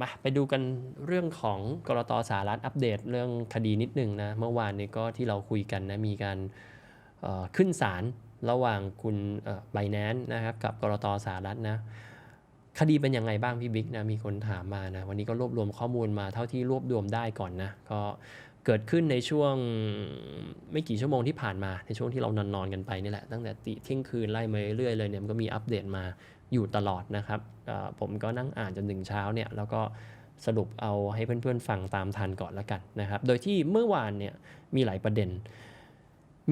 มาไปดูกันเรื่องของกรตสหรัฐอัปเดตเรื่องคดีนิดหนึ่งนะ เมื่อวานนี้ก็ที่เราคุยกันนะ มีการขึ้นศาลระหว่างคุณไบแนนนะครับกับกรตสหรัฐนะ คดีเป็นยังไงบ้างพี่บิ๊กนะ มีคนถามมานะ วันนี้ก็รวบรวมข้อมูลมาเท่าที่รวบรวมได้ก่อนนะ ก็เกิดขึ้นในช่วงไม่กี่ชั่วโมงที่ผ่านมาในช่วงที่เรานอนนอนๆกันไปนี่แหละตั้งแต่ตีเที่ยงคืนไล่มาเรื่อยๆเลยเนี่ยมันก็มีอัปเดตมา อยู่ตลอดนะครับผมก็นั่งอ่านจนถึงเช้าเนี่ยแล้วก็สรุปเอาให้เพื่อนๆฟังตามทันก่อนละกันนะครับ โดยที่เมื่อวานเนี่ยมีหลายประเด็น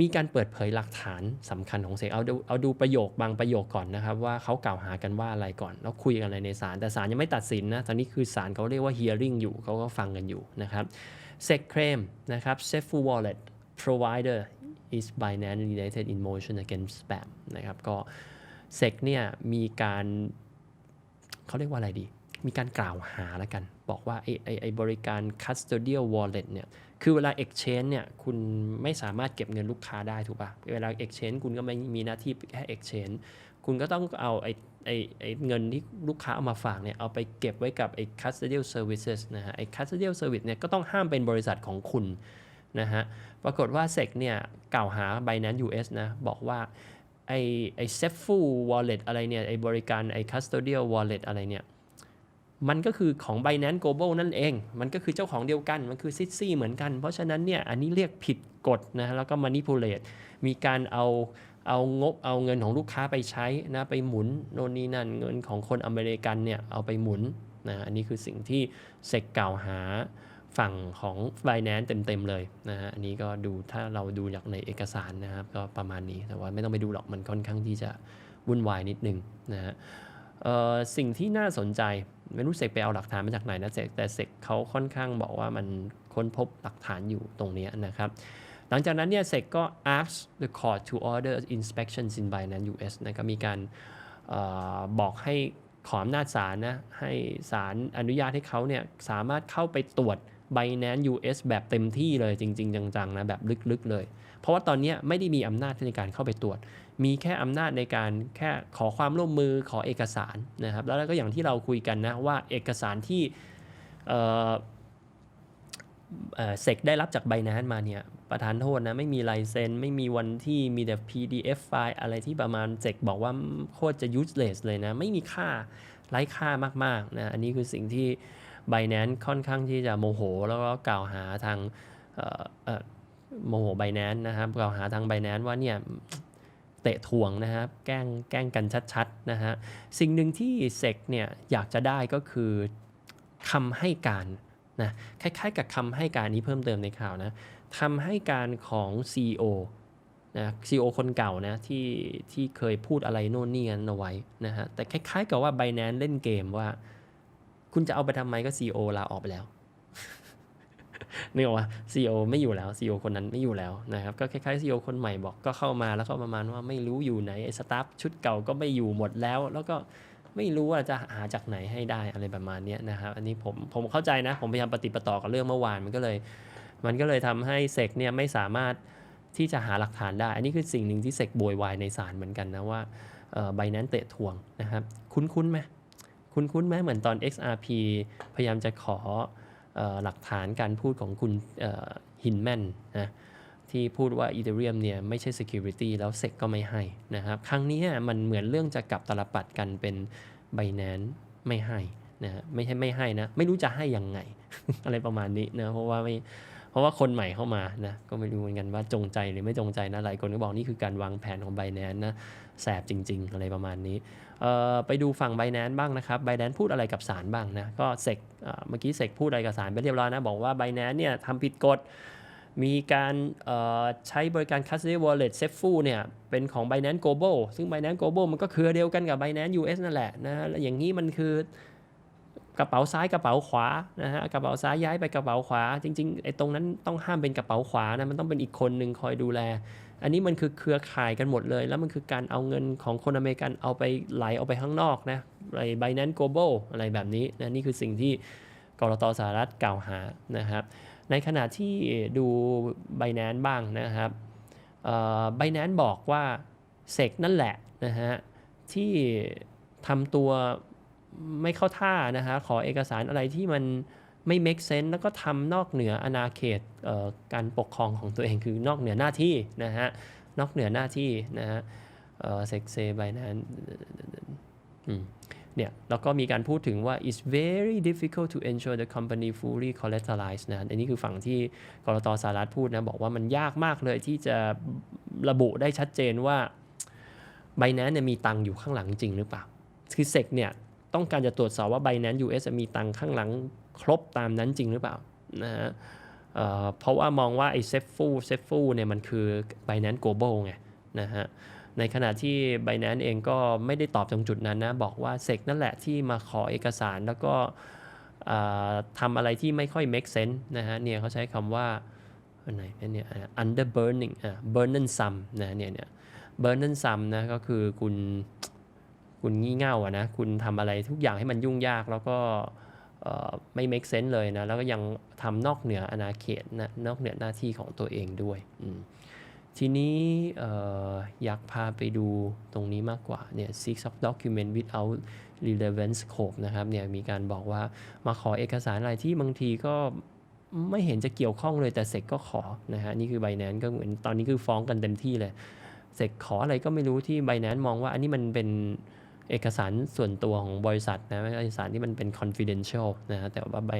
มีการเปิดเผยหลักฐานสำคัญของเสกเอาดูเอาดูประโยคบางประโยคก่อนนะครับ ว่าเขากล่าวหากันว่าอะไรก่อน แล้วคุยกันอะไรในศาลแต่ศาลยังไม่ตัดสินนะตอนนี้คือศาลเขาเรียกว่า hearing อยู่เขาก็ฟังกันอยู่นะครับ SEC claim นะครับ Safe Wallet provider is Binance related in motion against spam นะครับก็ SEC เนี่ยมีการเขาเรียกว่าอะไรดี มีการกล่าวหาแล้วกัน บอกว่าไอ้ไอ้ไอบริการ custodial wallet เนี่ยคือเวลา exchange เนี่ยคุณไม่สามารถเก็บเงินลูกค้าได้ถูกป่ะ เวลา exchange คุณก็ไม่มีหน้าที่แค่ exchange คุณก็ต้องเอาไอ้ไอ้ไอ้เงินที่ลูกค้าเอามาฝากเนี่ยเอาไปเก็บไว้กับไอ้ custodial services นะฮะไอ้ custodial service เนี่ยก็ต้องห้ามเป็นบริษัทของคุณนะฮะ ปรากฏว่า SEC เนี่ยกล่าวหา Binance US นะบอกว่า ไอ้ไอ้ SafeFu Wallet อะไรเนี่ย ไอ้บริการไอ้ custodial wallet อะไรเนี่ย มันก็คือของ Binance Global นั่นเอง มันก็คือเจ้าของเดียวกัน มันคือซิซี่เหมือนกัน เพราะฉะนั้นเนี่ยอันนี้เรียกผิดกฎนะแล้วก็ manipulate มีการเอาเอางบเอาเงินของลูกค้าไปใช้นะไปหมุนโน่นนี่นั่นเงินของคนอเมริกันเนี่ยเอาไปหมุนนะอันนี้คือสิ่งที่เซกกล่าวหา ฝั่งของ Binance เต็ม ๆ เลยนะฮะอันนี้ก็ดูถ้าเราดูจากในเอกสารนะครับ ก็ประมาณนี้แต่ว่าไม่ต้องไปดูหรอกมันค่อนข้างที่จะวุ่นวายนิดนึงนะฮะสิ่งที่น่าสนใจไม่รู้เสกไปเอาหลักฐานมาจากไหนนะเสกแต่เสกเขาค่อนข้างบอกว่ามันค้นพบหลักฐานอยู่ตรงนี้นะครับหลังจากนั้นเนี่ยเสกก็ ask the court to order inspections in Binance US นะก็มีการออบอกให้ขออำนาจศาลนะให้ศาลอนุญาตให้เขาเนี่ยสามารถเข้าไปตรวจ Binance US แบบเต็มที่เลยจริง ๆ จังๆนะแบบลึกๆเลย เพราะว่าตอนนี้ไม่ได้มีอำนาจในการเข้าไปตรวจ มีแค่อำนาจในการแค่ขอความร่วมมือขอเอกสารนะครับ แล้วก็อย่างที่เราคุยกันนะว่าเอกสารที่เออเซกได้รับจากไบน a นมาเนี่ยประธานโทษนะ ไม่มีลายเซ็น ไม่มีวันที่มีแต่ PDF ไฟล์อะไรที่ประมาณเซกบอกว่าโคตรจะ useless เลยนะ ไม่มีค่าไร้ค่ามาก ๆ นะ อันนี้คือสิ่งที่ b i n a n c e ค่อนข้างที่จะโมโห แล้วก็กล่าวหาทางโมโห b i n a n c e นะครับกล่าวหาทาง b i n a n c e ว่าเนี่ยเตะถ่วงนะครับแกล้งแกล้งกันชัดๆนะฮะสิ่งหนึ่งที่เซกเนี่ยอยากจะได้ก็คือคำให้การนะคล้ายๆ กับคำให้การนี้เพิ่มเติมในข่าวนะคำให้การของ CEO นะ CEO คนเก่านะที่ที่เคยพูดอะไรโน่นนี่กันเอาไว้นะฮะแต่คล้ายๆกับว่า b i n a n c e เล่นเกมว่า คุณจะเอาไปทำไมก็ CEO ลาออกไปแล้วนึกออกว่า CEO ไม่อยู่แล้ว CEO คนนั้นไม่อยู่แล้วนะครับ ก็คล้ายๆ CEO คนใหม่บอกก็เข้ามาแล้วก็ประมาณว่าไม่รู้อยู่ไหนไอ้สตาฟชุดเก่าก็ไม่อยู่หมดแล้ว แล้วก็ไม่รู้ว่าจะหาจากไหนให้ได้อะไรประมาณนี้นะครับ อันนี้ผมผมเข้าใจนะ ผมพยายามปฏิปต่อกับเรื่องเมื่อวานมันก็เลย มันก็เลยทำให้เซกเนี่ยไม่สามารถที่จะหาหลักฐานได้ อันนี้คือสิ่งหนึ่งที่เซกโวยวายในศาลเหมือนกันนะว่าใบนั้นเตะทวงนะครับ คุ้นๆไหม คุ้นๆไหมเหมือนตอน XRP พยายามจะขอออหลักฐานการพูดของคุณฮินแมนนะที่พูดว่า Ethereum เนี่ยไม่ใช่ Security แล้ว SEC ก็ไม่ให้นะครับ ครั้งนี้มันเหมือนเรื่องจะกลับตลปัดกันเป็น Binance ไม่ให้นะไม่ใช่ไม่ให้นะ ไม่รู้จะให้ยังไง อะไรประมาณนี้นะเพราะว่าไม่เพราะว่าคนใหม่เข้ามานะก็ไม่รู้เหมือนกันว่าจงใจหรือไม่จงใจนะหลายคนก็บอกนี่คือการวางแผนของ Binance นะแสบจริง ๆ อะไรประมาณนี้ ไปดูฝั่ง b บ n a n c e บ้างนะครับ b บ n a n c e พูดอะไรกับศาลบ้างนะ ก็เซกเมื่อกี้เซกพูดอะไรกับศาลไปเรียบร้อยนะ บอกว่า b บ n a n c e เนี่ยทำผิดกฎ มีการใช้บริการ custody wallet s a f e f u เนี่ยเป็นของ Binance Global ซึ่ง Binance Global มันก็เครือเดียวกันกับ Binance US นั่นแหละนะแล้วอย่างนี้มันคือกระเป๋าซ้ายกระเป๋าขวานะฮะกระเป๋าซ้ายย้ายไปกระเป๋าขวา จริงๆไอ้ตรงนั้นต้องห้ามเป็นกระเป๋าขวานะมันต้องเป็นอีกคนหนึ่งคอยดูแล อันนี้มันคือเครือข่ายกันหมดเลย แล้วมันคือการเอาเงินของคนอเมริกันเอาไปไหลออกไปข้างนอกนะไอ้ Binance Global อะไรแบบนี้นะนี่คือสิ่งที่กรตสหรัฐกล่าวหานะครับ ในขณะที่ดู Binance บ้างนะครับเอ่อ Binance บอกว่าเซกนั่นแหละนะฮะที่ทำตัวไม่เข้าท่านะฮะขอเอกสารอะไรที่มัน ไม่ make sense แล้วก็ทำนอกเหนืออาณาเขตเการปกครองของตัวเองคือนอกเหนือหน้าที่นะฮะนอกเหนือหน้าที่นะฮะเอ่อเซ็กเซบายนั้นเนี่ยแล้วก็มีการพูดถึงว่า it's very difficult to ensure the company fully collateralized นะอันนี้คือฝั่งที่กรตสหรัฐพูดนะ บอกว่ามันยากมากเลยที่จะระบุได้ชัดเจนว่า b i n a n c e เนี่ยมีตังอยู่ข้างหลังจริงหรือเปล่า คือเซกเนี่ยต้องการจะตรวจสอบว่า b i n a n c e US มีตังข้างหลัง ครบตามนั้นจริงหรือเปล่านะฮะเเพราะว่ามองว่าไอ้เซฟฟูเซฟฟูเนี่ยมันคือ b i n a n c e Global ไงนะฮะในขณะที่ b i n a n c e เองก็ไม่ได้ตอบตรงจุดนั้นนะ บอกว่าเซกนั่นแหละที่มาขอเอกสารแล้วก็ทำอะไรที่ไม่ค่อย make sense นะฮะเนี่ยเขาใช้คำว่าอันไหนเนี่ย under burning อะ burden sum นะเนี่ยเนี่ย burden sum นะก็คือคุณคุณงี่เง่าอะนะ คุณทำอะไรทุกอย่างให้มันยุ่งยากแล้วก็ ไม่ make sense เลยนะ แล้วก็ยังทำนอกเหนืออาณาเขตนะนอกเหนือหน้าที่ของตัวเองด้วยทีนี้เอ่อยากพาไปดูตรงนี้มากกว่าเนี่ย six of document without relevant scope นะครับเนี่ยมีการบอกว่ามาขอเอกสารอะไรที่บางทีก็ไม่เห็นจะเกี่ยวข้องเลยแต่เสกก็ขอนะฮะนี่คือ Binance ก็เหมือนตอนนี้คือฟ้องกันเต็มที่เลยเสกขออะไรก็ไม่รู้ที่ b บ n a n c e มองว่าอันนี้มันเป็น เอกสารส่วนตัวของบริษัทนะเอกสารที่มันเป็น confidential นะฮะแต่ว่าใบ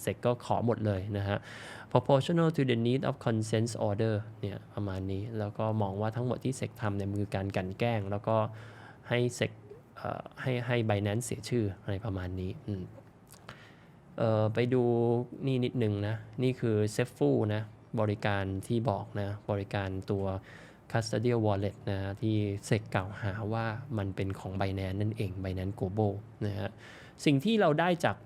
เสกก็ขอหมดเลยนะฮะ proportional to the need of consent order เนี่ยประมาณนี้ แล้วก็มองว่าทั้งหมดที่เสกทำเนี่ยมันคือการกันแกล้ง แล้วก็ให้เสกให้ให้ไบแนนเสียชื่ออะไรประมาณนี้ไปดูนี่นิดนึงนะ นี่คือเซฟฟูนะบริการที่บอกนะ บริการตัว custodial wallet นะฮะที่เซกกล่าวหาว่ามันเป็นของ Binance นั่นเอง Binance Global นะฮะสิ่งที่เราได้จาก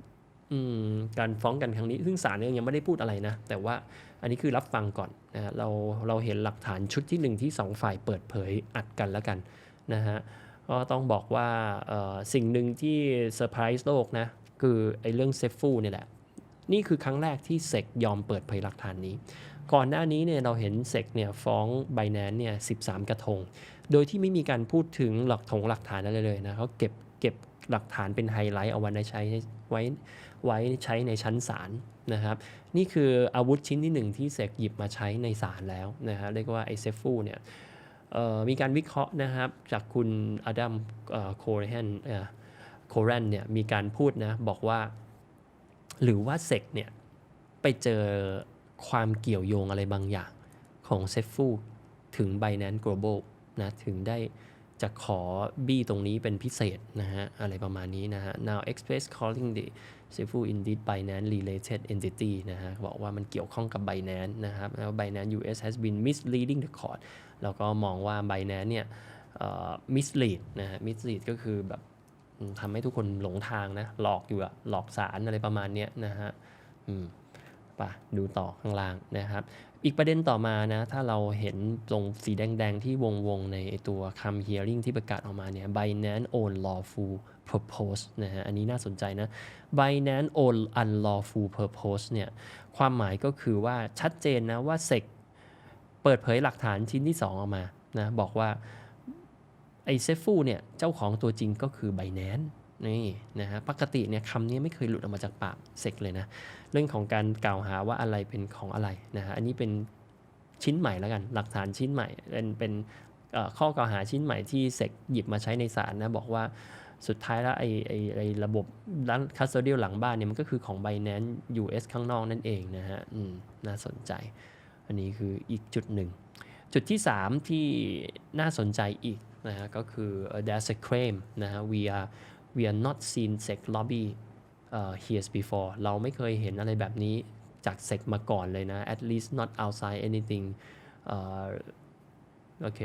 การฟ้องกันครั้งนี้ ซึ่งศาลเองยังไม่ได้พูดอะไรนะ แต่ว่าอันนี้คือรับฟังก่อนนะฮะเราเราเห็นหลักฐานชุดที่หนึ่งที่สองฝ่ายเปิดเผยอัดกันแล้วกันนะฮะก็ต้องบอกว่าสิ่งหนึ่งที่เซอร์ไพรส์โลกนะ คือไอ้เรื่องเซฟฟูเนี่ยแหละ นี่คือครั้งแรกที่เซกยอมเปิดเผยหลักฐานนี้ ก่อนหน้านี้เนี่ยเราเห็นเซกเนี่ยฟ้อง b บ n a n c e เนี่ย13กระทง โดยที่ไม่มีการพูดถึงหลักถงหลักฐานอะไรเลยนะเขาเก็บเก็บหลักฐานเป็นไฮไลท์เอาไว้ในใช้ไว้ไว้ใช้ในชั้นศาลนะครับ นี่คืออาวุธชิ้นที่หนึ่งที่เซกหยิบมาใช้ในศาลแล้วนะฮะเรียกว่าไอเซฟูเนี่ยมีการวิเคราะห์นะครับจากคุณอดัมโคเรนโคเรนเนี่ยมีการพูดนะบอกว่า หรือว่าเซกเนี่ยไปเจอ ความเกี่ยวโยงอะไรบางอย่างของเซฟฟูถึง Binance Global นะถึงได้จะขอบี้ตรงนี้เป็นพิเศษนะฮะ อะไรประมาณนี้นะฮะ now express calling the Sefu indeed Binance related entity นะฮะ บอกว่ามันเกี่ยวข้องกับ Binance นะครับแล้ว Binance US has been misleading the court แล้วก็มองว่า Binance เนี่ย mislead นะฮะ mislead ก็คือแบบทำให้ทุกคนหลงทางนะ หลอกอยู่อะหลอกสารอะไรประมาณเนี้ยนะฮะ อืมไปดูต่อข้างล่างนะครับ อีกประเด็นต่อมานะ ถ้าเราเห็นตรงสีแดง ๆ ที่วง ๆ ในตัวคำ hearing ที่ประกาศออกมาเนี่ย Binance own lawful purpose นะฮะ อันนี้น่าสนใจนะ Binance own unlawful purpose เนี่ย ความหมายก็คือว่าชัดเจนนะว่า SEC เปิดเผยหลักฐานชิ้นที่ 2 ออกมานะ บอกว่าไอเซฟูเนี่ย เจ้าของตัวจริงก็คือ Binance นี่นะฮะปกติเนี่ยคำนี้ไม่เคยหลุดออกมาจากปากเซกเลยนะ เรื่องของการกล่าวหาว่าอะไรเป็นของอะไรนะฮะอันนี้เป็นชิ้นใหม่แล้วกัน หลักฐานชิ้นใหม่ เป็นเป็นข้อกล่าวหาชิ้นใหม่ที่เซกหยิบมาใช้ในศาลนะบอกว่าสุดท้ายแล้วไอ้ไอ้ไอ้ระบบร้านคัสโตเดียลหลังบ้านเนี่ยมันก็คือของ Binance US ข้างนอกนั่นเองนะฮะอืมน่าสนใจ อันนี้คืออีกจุดหนึ่ง จุดที่ 3 ที่น่าสนใจอีกนะฮะก็คือ uh, there's a claim นะฮะ we are we are not seen sec lobby uh, here before เราไม่เคยเห็นอะไรแบบนี้จากเซกมาก่อนเลยนะ at least not outside anything โอเค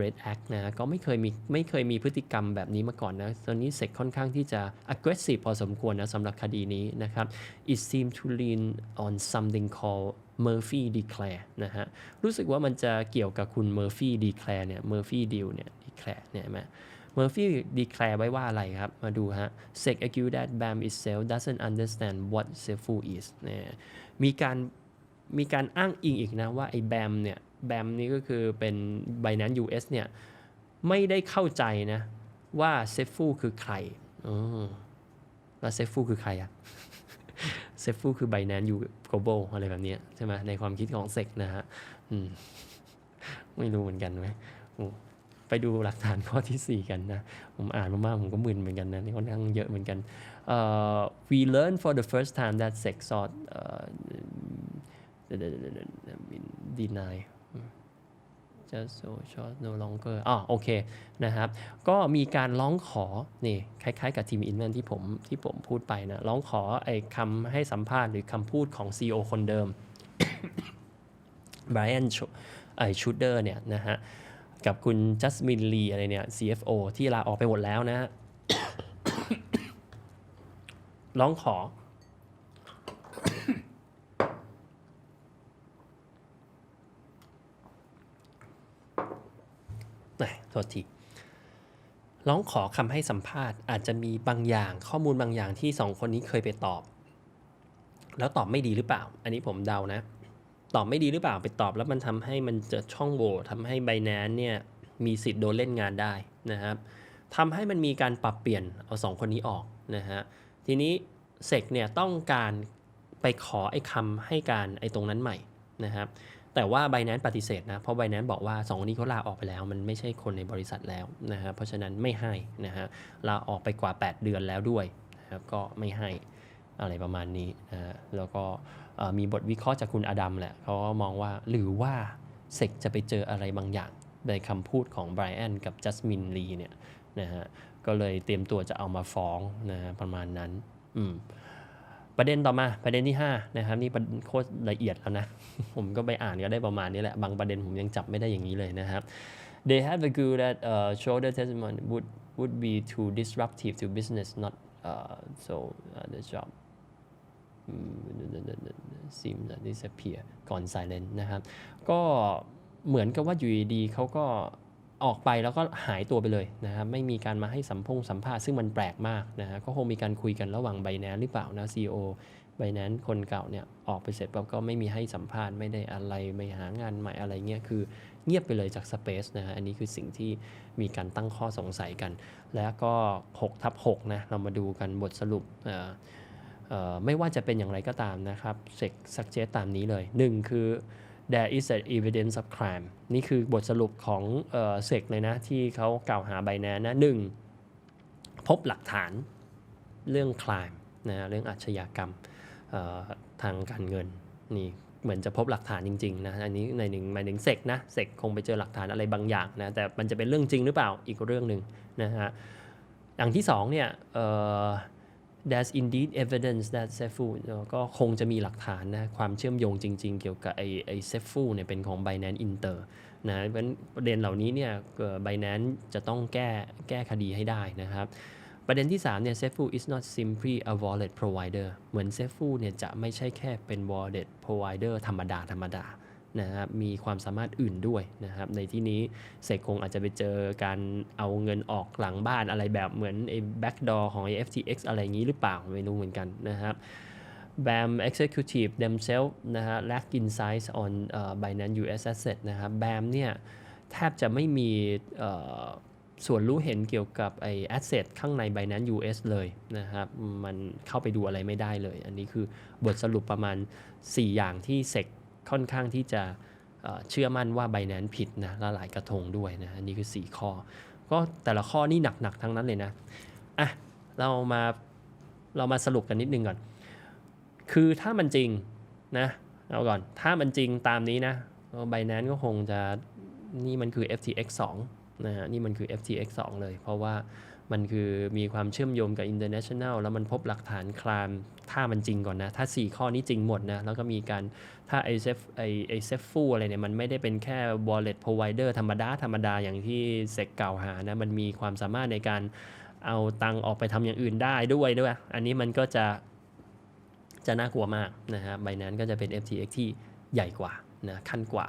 Red Act นะ ก็ไม่เคยมีไม่เคยมีพฤติกรรมแบบนี้มาก่อนนะ ตอนนี้เซกค่อนข้างที่จะ aggressive พอสมควรนะสำหรับคดีนี้นะครับ it seems to lean on something called Murphy Declare นะฮะ รู้สึกว่ามันจะเกี่ยวกับคุณ Murphy Declare เนี่ย Murphy Deal เนี่ย Declare เนี่ยเห็นไหม Murphy declare ไว้ว่าอะไรครับ มาดูฮะ SEC accused that BAM itself doesn't understand what SEFU is เนี่ยมีการมีการอ้างอิงอีกนะว่าไอ้ BAM เนี่ย BAM นี่ก็คือเป็น Binance US เนี่ยไม่ได้เข้าใจนะว่า SEFU คือใครอืมแล้วเซฟฟูคือใครอะเซฟฟูคือ Binance อยู่ global อะไรแบบนี้ใช่ไหมในความคิดของเซกนะฮะอืมไม่รู้เหมือนกันไหมอ ไปดูหลักฐานข้อทีสี่ 4 กันนะ ผมอ่านมากๆ ผมก็มึนเหมือนกันนะนี่ค่อนข้างเยอะเหมือนกันเอ่อ we learn for the first time that sex sought เอ่อ deny just so short no longer อ่าโอเคนะครับ ก็มีการร้องขอ นี่ คล้ายๆ กับทีมอินเวนที่ผมที่ผมพูดไปนะ ร้องขอไอ้คำให้สัมภาษณ์หรือคำพูดของ CEO คนเดิมไบรอันไอชูเดอร์เนี่ยนะฮะ กับคุณจัสมินลีอะไรเนี่ย CFO ที่ลาออกไปหมดแล้วนะฮะร้องขอแหม่โทษทีร้องขอคำให้สัมภาษณ์อาจจะมีบางอย่างข้อมูลบางอย่างที่สองคนนี้เคยไปตอบ แล้วตอบไม่ดีหรือเปล่า อันนี้ผมเดานะ ตอบไม่ดีหรือเปล่าไปตอบแล้วมันทำให้มันเจอช่องโหว่ทำให้ไบแนนเนี่ยมีสิทธิ์โดนเล่นงานได้นะครับทำให้มันมีการปรับเปลี่ยนเอาสองคนนี้ออกนะฮะทีนี้เซกเนี่ยต้องการไปขอไอ้คำให้การไอ้ตรงนั้นใหม่นะครับแต่ว่าไบแนนปฏิเสธนะเพราะไบแนนบอกว่าสองคนนี้เขาลาออกไปแล้ว มันไม่ใช่คนในบริษัทแล้วนะฮะเพราะฉะนั้นไม่ให้นะฮะลาออกไปกว่า 8 เดือนแล้วด้วยนะครับก็ไม่ให้อะไรประมาณนี้นะแล้วก็ มีบทวิเคราะห์จากคุณอดัมแหละเขาก็มองว่าหรือว่าเซกจะไปเจออะไรบางอย่างในคำพูดของไบรอันกับจัสมินลีเนี่ยนะฮะก็เลยเตรียมตัวจะเอามาฟ้องนะฮะประมาณนั้นอืมประเด็นต่อมาประเด็นที่5นะครับนี่ประโคตรละเอียดแล้วนะ ผมก็ไปอ่านก็ได้ประมาณนี้แหละ บางประเด็นผมยังจับไม่ได้อย่างนี้เลยนะครับ they have argued that uh, shoulder testimony would would be too disruptive to business not uh, so uh, the job seem that disappear ก่อน silent นะครับ ก็เหมือนกับว่าอยู่ดีเขาก็ออกไปแล้วก็หายตัวไปเลยนะครับไม่มีการมาให้สัมพงสัมภาษณ์ซึ่งมันแปลกมากนะฮะก็คงมีการคุยกันระหว่างไบแนนหรือเปล่านะ CEO ไบแนนคนเก่าเนี่ยออกไปเสร็จปั๊บก็ไม่มีให้สัมภาษณ์ไม่ได้อะไรไม่หางานใหม่อะไรเงี้ยคือเงียบไปเลยจาก Space นะฮะอันนี้คือสิ่งที่มีการตั้งข้อสงสัยกัน แล้วก็6ทับ6นะเรามาดูกันบทสรุปอ่อเอ่อ ไม่ว่าจะเป็นอย่างไรก็ตามนะครับเซกสักเจตตามนี้เลย 1 คือ there is an evidence of crime นี่คือบทสรุปของเอ่อเซกเลยนะ ที่เขากล่าวหาไบแนนนะหนึ่งพบหลักฐานเรื่อง crime นะเรื่องอาชญากรรมทางการเงินนี่เหมือนจะพบหลักฐานจริงๆนะอันนี้ในหนึ่งหมายถึงเซกนะเซกคงไปเจอหลักฐานอะไรบางอย่างนะแต่มันจะเป็นเรื่องจริงหรือเปล่าอีกเรื่องหนึ่งนะฮะอย่างที่สองเนี่ยเ there's indeed evidence that Sefu ก็คงจะมีหลักฐานนะความเชื่อมโยงจริง ๆ เกี่ยวกับไอ้ไอ้ Sefu เนี่ยเป็นของ Binance Inter นะเพราะฉะนั้นประเด็นเหล่านี้เนี่ย Binance จะต้องแก้แก้คดีให้ได้นะครับ ประเด็นที่3เนี่ย Sefu is not simply a wallet provider เหมือน Sefu เนี่ยจะไม่ใช่แค่เป็น wallet provider ธรรมดาธรรมดา นะครับมีความสามารถอื่นด้วยนะครับในที่นี้เสกคงอาจจะไปเจอการเอาเงินออกหลังบ้านอะไรแบบเหมือนไอ้ backdoor ของไอ้ FTX อะไรอย่างนี้หรือเปล่าไม่รู้เหมือนกันนะครับ BAM Executive themselves นะฮะ lack insights on uh, Binance US asset นะครับ BAM เนี่ยแทบจะไม่มีส่วนรู้เห็นเกี่ยวกับไอ้ asset ข้างใน Binance US เลยนะครับ มันเข้าไปดูอะไรไม่ได้เลย อันนี้คือบทสรุปประมาณ 4 อย่างที่เซก ค่อนข้างที่จะเชื่อมั่นว่า Binance ผิดนะละหลายกระทงด้วยนะอันนี้คือ 4 ข้อ ก็แต่ละข้อนี่หนักๆทั้งนั้นเลยนะอะเรามาเรามาสรุปกันนิดนึงก่อน คือถ้ามันจริงนะเอาก่อนถ้ามันจริงตามนี้นะไบแนนก็คงจะนี่มันคือ FTX 2นะฮะนี่มันคือ FTX 2 เลย เพราะว่า มันคือมีความเชื่อมโยงกับ international แล้วมันพบหลักฐานคลามถ้ามันจริงก่อนนะ ถ้า 4 ข้อนี้จริงหมดนะ แล้วก็มีการถ้าไอเซฟไอไอเซฟฟูอะไรเนี่ย มันไม่ได้เป็นแค่ wallet provider ธรรมดา ธรรมดาอย่างที่เซกกล่าวหานะ มันมีความสามารถในการเอาตังออกไปทำอย่างอื่นได้ด้วยด้วย อันนี้มันก็จะจะน่ากลัวมากนะฮะใบนั้นก็จะเป็น FTX ที่ใหญ่กว่านะขั้นกว่า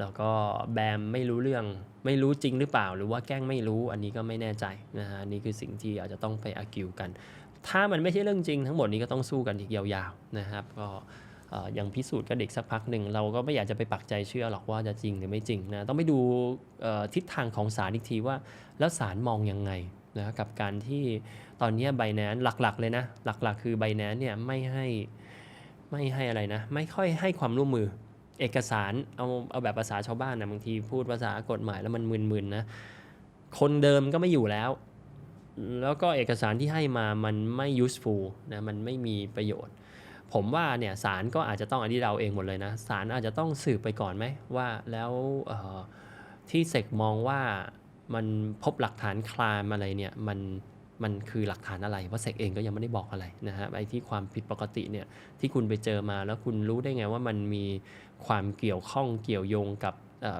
แล้วก็แบมไม่รู้เรื่องไม่รู้จริงหรือเปล่า หรือว่าแกล้งไม่รู้อันนี้ก็ไม่แน่ใจนะฮะนี่คือสิ่งที่อาจจะต้องไปอากิวกัน ถ้ามันไม่ใช่เรื่องจริงทั้งหมดนี้ก็ต้องสู้กันอีกยาวๆนะครับ ก็เอ่อยังพิสูจน์กันเด็กสักพักหนึ่งเราก็ไม่อยากจะไปปักใจเชื่อหรอกว่าจะจริงหรือไม่จริงนะต้องไปดูทิศทางของศาลอีกทีว่า แล้วศาลมองยังไงนะกับการที่ตอนนี้ไบแนนหลักๆเลยนะ หลักๆ คือไบแนนเนี่ยไม่ให้ไม่ให้อะไรนะ ไม่ค่อยให้ความร่วมมือ เอกสารเอาเอาแบบภาษาชาวบ้านนะบางทีพูดภาษากฎหมายแล้วมันมึนๆนะคนเดิมก็ไม่อยู่แล้ว แล้วก็เอกสารที่ให้มามันไม่ useful นะมันไม่มีประโยชน์ ผมว่าเนี่ยศาลก็อาจจะต้องอันนี้เราเองหมดเลยนะศาลอาจจะต้องสืบไปก่อนไหมว่าแล้วที่เสกมองว่ามันพบหลักฐานคลามอะไรเนี่ยมัน มันคือหลักฐานอะไรเพราะเสกเองก็ยังไม่ได้บอกอะไรนะฮะไอ้ที่ความผิดปกติเนี่ยที่คุณไปเจอมาแล้วคุณรู้ได้ไงว่ามันมีความเกี่ยวข้องเกี่ยวโยงกับ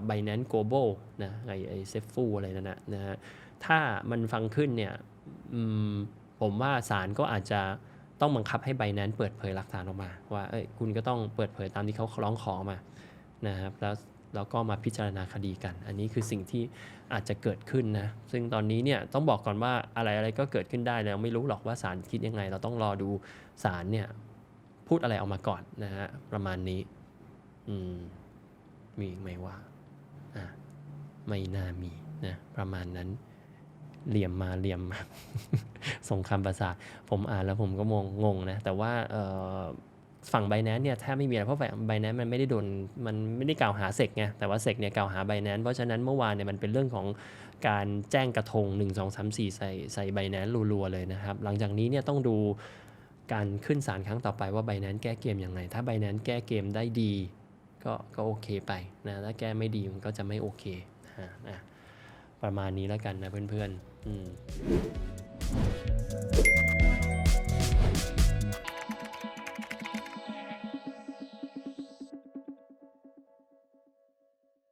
ไบแนน c e Global นะไอไอเซฟฟูอะไรนั่นนะนะฮะถ้ามันฟังขึ้นเนี่ยผมว่าศาลก็อาจจะต้องบังคับให้ไบแนนเปิดเผยหลักฐานออกมา ว่าเอ้ยคุณก็ต้องเปิดเผยตามที่เขาร้องขอมานะครับแล้ว แล้วก็มาพิจารณาคดีกัน อันนี้คือสิ่งที่อาจจะเกิดขึ้นนะซึ่งตอนนี้เนี่ยต้องบอกก่อนว่าอะไรอะไรก็เกิดขึ้นได้เราไม่รู้หรอกว่าศาลคิดยังไง เราต้องรอดูศาลเนี่ยพูดอะไรออกมาก่อนนะฮะประมาณนี้อืมมีไหมว่าอะไม่น่ามีนะประมาณนั้นเหลี่ยมมาเหลี่ยมมาสงครามประสาทผมอ่านแล้วผมก็งงงนะ แต่ว่าเออ ฝั่งไบแนนเนี่ยแทบไม่มีอะไรเพราะฝั่งไบแนนมันไม่ได้โดนมันไม่ได้กล่าวหาเซกไงแต่ว่าเซกเนี่ยกล่าวหาไบแนนเพราะฉะนั้นเมื่อวานเนี่ยมันเป็นเรื่องของการแจ้งกระทง 1 2 3 4 ใส่ใส่ไบแนนรัวๆเลยนะครับ หลังจากนี้เนี่ยต้องดูการขึ้นศาลครั้งต่อไปว่าไบแนนแก้เกมยังไง ถ้าไบแนนแก้เกมได้ดี ก็ก็โอเคไปนะถ้าแก้ไม่ดีมันก็จะไม่โอเคนะฮะอะประมาณนี้แล้วกันนะเพื่อนๆอืม